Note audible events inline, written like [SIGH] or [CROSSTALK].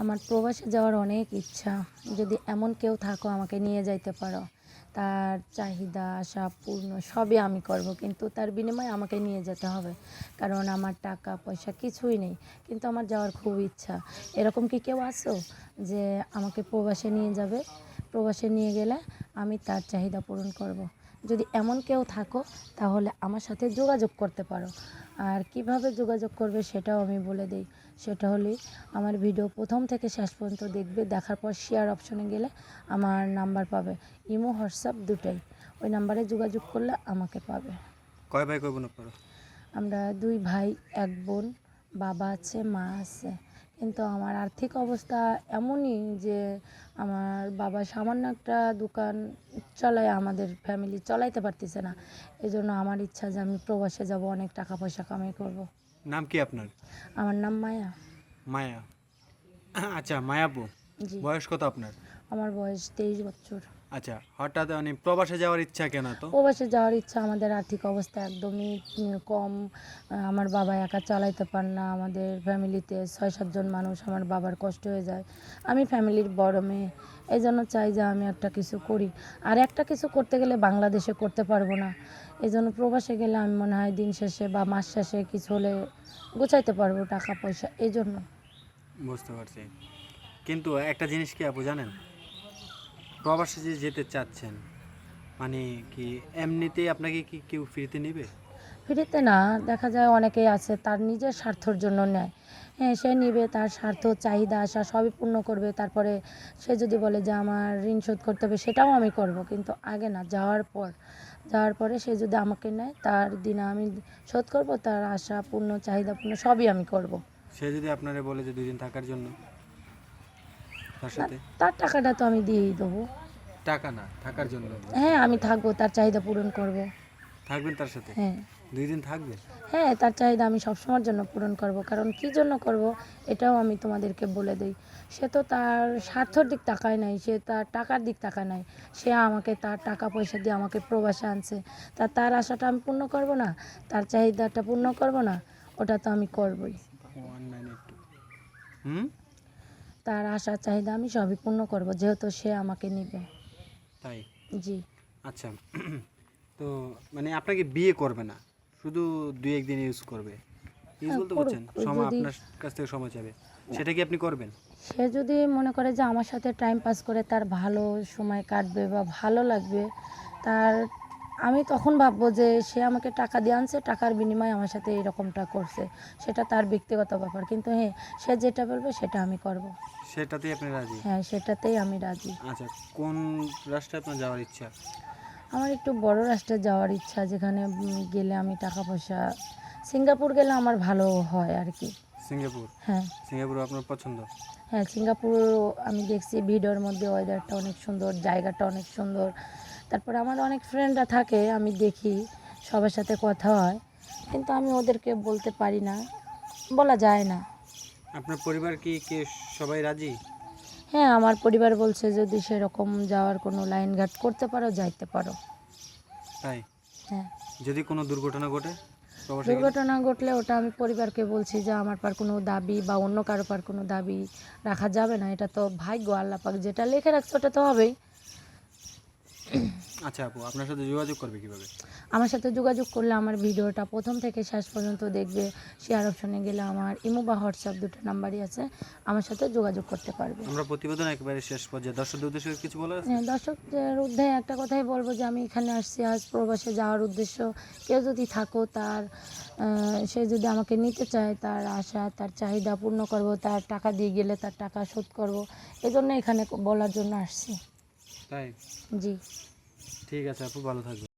আমার প্রবাসে যাওয়ার অনেক ইচ্ছা। যদি এমন কেউ থাকো, আমাকে নিয়ে যাইতে পারো। তার চাহিদা, আশা পূর্ণ, সবই আমি করব। কিন্তু তার বিনিময়ে আমাকে নিয়ে যেতে হবে। কারণ আমার টাকা, পয়সা কিছুই নেই। কিন্তু আমার যাওয়ার খুব ইচ্ছা। এরকম কি কেউ আসো যে আমাকে প্রবাসে নিয়ে যাবে? প্রবাসে নিয়ে গেলে আমি তার চাহিদা পূরণ করব। যদি এমন কেউ থাকো তাহলে আমার সাথে যোগাযোগ করতে পারো। আর কীভাবে যোগাযোগ করবে সেটাও আমি বলে দিই। সেটা হলে আমার ভিডিও প্রথম থেকে শেষ পর্যন্ত দেখবে দেখার পর শেয়ার অপশনে গেলে আমার নাম্বার পাবে। ইমো হোয়াটসঅ্যাপ দুটাই। ওই নাম্বারে যোগাযোগ করলে আমাকে পাবে। কয় ভাই কয় বোন আপনারা? আমরা দুই ভাই এক বোন বাবা আছে মা আছে। কিন্তু আমার আর্থিক অবস্থা এমনই যে আমার বাবা সামান্য একটা দোকান চলায় আমাদের ফ্যামিলি চলাইতে পারতেছে না। এই জন্য আমার ইচ্ছা যে আমি প্রবাসে যাব অনেক টাকা পয়সা কামাই করব। নাম কি আপনার? আমার নাম মায়া। মায়া। আচ্ছা মায়াপু। জি। বয়স কত আপনার? আমার বয়স তেইশ বছর। আচ্ছা হঠাৎ মানে প্রবাসে যাওয়ার ইচ্ছা কেন তো প্রবাসে যাওয়ার ইচ্ছা আমাদের আর্থিক অবস্থা একদমই কম। আমার বাবা একা চালাইতে পার না আমাদের ফ্যামিলিতে ছয় সাতজন মানুষ আমার বাবার কষ্ট হয়ে যায়। আমি ফ্যামিলির বড় মেয়ে এই জন্য চাই যে আমি একটা কিছু করি। আর একটা কিছু করতে গেলে বাংলাদেশে করতে পারব না। এই জন্য প্রবাসে গেলে আমি মনে হয় দিন শেষে বা মাস শেষে কিছু হলে গোছাইতে পারব টাকা পয়সা এই জন্য বুঝতে পারছি। কিন্তু একটা জিনিস কি আপু জানেন? প্রবাসে যে যেতে চাচ্ছেন মানে কি এমনিতেই আপনাকে কি কেউ ফ্রিতে নেবে? ফ্রিতে না দেখা যায় অনেকেই আছে তার নিজের স্বার্থর জন্য নেয়। হ্যাঁ সে নিবে তার স্বার্থ চাহিদা আশা সবই পূর্ণ করবে। তারপরে সে যদি বলে যে আমার ঋণ শোধ করতে হবে সেটাও আমি করব। কিন্তু আগে না যাওয়ার পর যাওয়ার পরে সে যদি আমাকে নেয় তার দিন আমি শোধ করব তার আশা পূর্ণ চাহিদা পূর্ণ সবই আমি করব। সে যদি আপনারে বলে যে দুই দিন থাকার জন্য? তার টাকাটা তো আমি দিয়েই দেবো। টাকা না থাকার জন্য। হ্যাঁ আমি থাকব তার চাহিদা পূরণ করব। থাকবেন তার সাথে? হ্যাঁ। দুই দিন থাকবেন হ্যাঁ তার চাহিদা আমি সবসময়ের জন্য পূরণ করব কারণ কি জন্য করব এটাও আমি তোমাদেরকে বলে দিই। সে তো তার স্বার্থর দিক তাকায় নাই সে তার টাকার দিক তাকায় নাই। সে আমাকে তার টাকা পয়সা দিয়ে আমাকে প্রবাসে আনছে। তা তার আশাটা আমি পূর্ণ করব না? তার চাহিদাটা পূর্ণ করব না? ওটা তো আমি করবই। হুম? তার আশা চাহিদা আমি সবই পূর্ণ করব যেহেতু সে আমাকে নিবে। তাই? জি। আচ্ছা [CLEARS THROAT] তো মানে আপনাকে বিয়ে করবে না শুধু দুই একদিন ইউজ করবে। ইউজ হ্যাঁ, বলতে বলছেন সময় আপনার কাছ থেকে সময় চাবে সেটা কি আপনি করবেন? সে যদি মনে করে যে আমার সাথে টাইম পাস করে তার ভালো সময় কাটবে বা ভালো লাগবে তার আমি তখন ভাববো যে সে আমাকে টাকা দিয়ে আনছে টাকার বিনিময়ে আমার সাথে এরকমটা করছে। সেটা তার ব্যক্তিগত ব্যাপার কিন্তু হ্যাঁ সে যেটা বলবে সেটা আমি করব। সেটাতেই আপনি রাজি? হ্যাঁ সেটাতেই আমি রাজি। আচ্ছা কোন রাষ্ট্রে আপনার যাওয়ার ইচ্ছা? আমার একটু বড় রাষ্ট্রে যাওয়ার ইচ্ছা যেখানে গেলে আমি টাকা পয়সা সিঙ্গাপুর গেলে আমার ভালো হয় আর কি। সিঙ্গাপুর? হ্যাঁ। সিঙ্গাপুর আপনার পছন্দ? হ্যাঁ সিঙ্গাপুর আমি দেখছি ভিডিওর মধ্যে ওয়েদারটা অনেক সুন্দর জায়গাটা অনেক সুন্দর। তারপরে আমার অনেক ফ্রেন্ডরা থাকে আমি দেখি সবার সাথে কথা হয়। কিন্তু আমি ওদেরকে বলতে পারি না বলা যায় না। আপনার পরিবার কি কে সবাই রাজি? হ্যাঁ আমার পরিবার বলছে যদি সেরকম যাওয়ার কোনো লাইন ঘাট করতে পারো যাইতে পারো। তাই? হ্যাঁ। যদি কোনো দুর্ঘটনা ঘটে দুর্ঘটনা ঘটলে ওটা আমি পরিবারকে বলছি যে আমার পার কোনো দাবি বা অন্য কারও পার কোনো দাবি রাখা যাবে না এটা তো ভাগ্য আল্লাহ পাক যেটা লিখে রাখছে ওটা তো হবেই। আচ্ছা আপু আপনার সাথে যোগাযোগ করবে কীভাবে? আমার সাথে যোগাযোগ করলে আমার ভিডিওটা প্রথম থেকে শেষ পর্যন্ত দেখবে শেয়ার অপশনে গেলে আমার ইমো বা হোয়াটসঅ্যাপ দুটো নাম্বারই আছে আমার সাথে যোগাযোগ করতে পারবে। আমরা প্রতিবেদন একেবারে শেষ পর্যায়ে। দর্শকদের উদ্দেশ্যে কিছু বলার আছে? হ্যাঁ, দর্শকদের ঊর্ধ্বে একটা কথাই বলব যে আমি এখানে আসছি আজ প্রবাসে যাওয়ার উদ্দেশ্য কেউ যদি থাকো তার সে যদি আমাকে নিতে চায় তার আশা তার চাহিদা পূর্ণ করব তার টাকা দিয়ে গেলে তার টাকা শোধ করব এই জন্য এখানে বলার জন্য আসছি। তাই? জি। ঠিক আছে আপু ভালো থাকবে